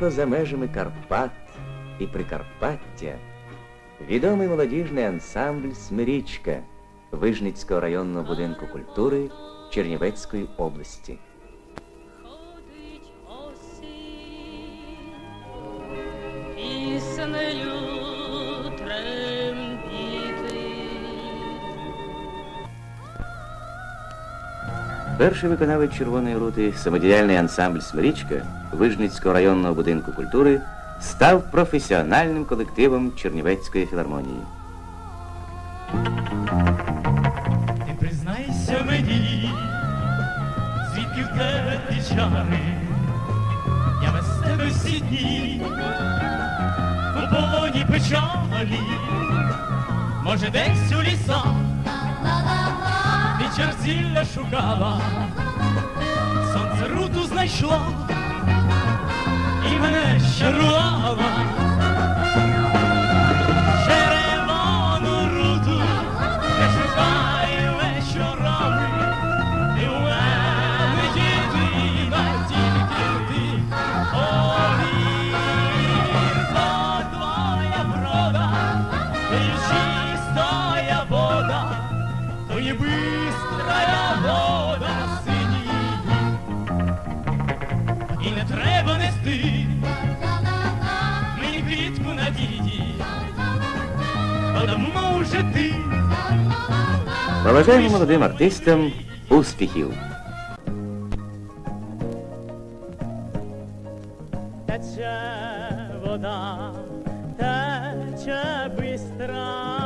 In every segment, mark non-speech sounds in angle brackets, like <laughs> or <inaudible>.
далеко за межами Карпат і Прикарпаття відомий молодіжний ансамбль Смирічка Вижницького районного будинку культури Чернівецької області. Перший виконавець червоної рути, самодіяльний ансамбль Смирічка Вижницького районного будинку культури став професіональним колективом Чернівецької філармонії. Ти признайся мені, звідки в тебе ті чари, я без тебе всі дні, у полоні печалі, може десь у лісах, черзілля шукала, сонце руту знайшла, і мене щарувала. Надії, давно вже ти. Побажаємо молодим артистам успіхів! Тече вода, тече бистра,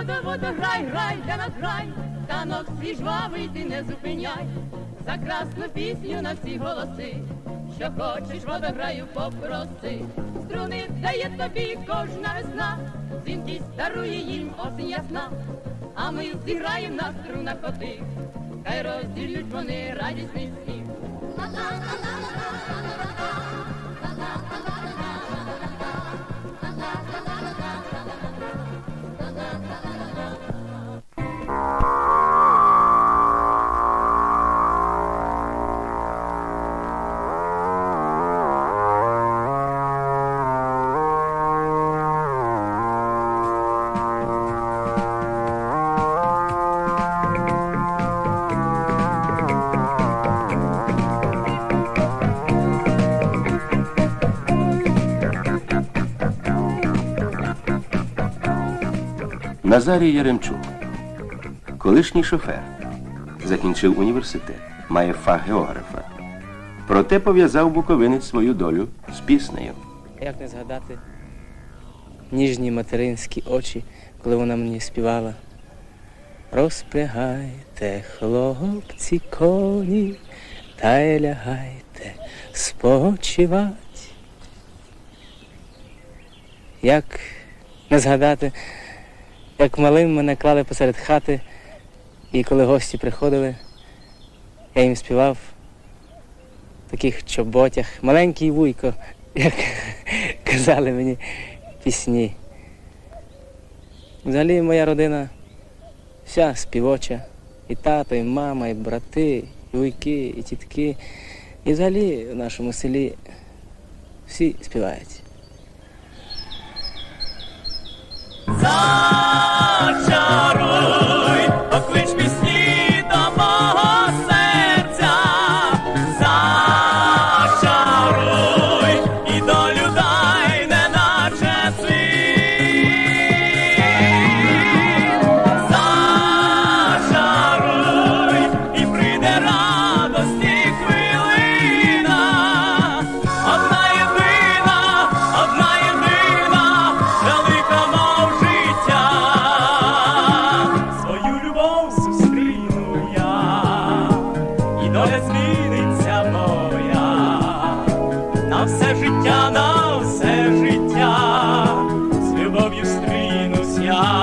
Ой, водо, водо, грай, грай, для нас грай, танок свій жвавий ти не зупиняй, за красну пісню на всі голоси, що хочеш, водограю попроси, струни дає тобі кожна весна, дзвінкість дарує їм осінь ясна, а ми зіграєм на струнах отих, хай розділють вони радісний сміх. Назарій Яремчук, колишній шофер, закінчив університет, має фах географа. Проте пов'язав буковинець свою долю з піснею. Як не згадати ніжні материнські очі, коли вона мені співала. Розпрягайте, хлопці, коні, та й лягайте спочивать. Як не згадати, як малим мене клали посеред хати, і коли гості приходили, я їм співав в таких чоботях, маленький вуйко, <laughs> як казали мені пісні. Взагалі моя родина вся співоча. І тато, і мама, і брати, і вуйки, і тітки. І взагалі в нашому селі всі співають. Yeah.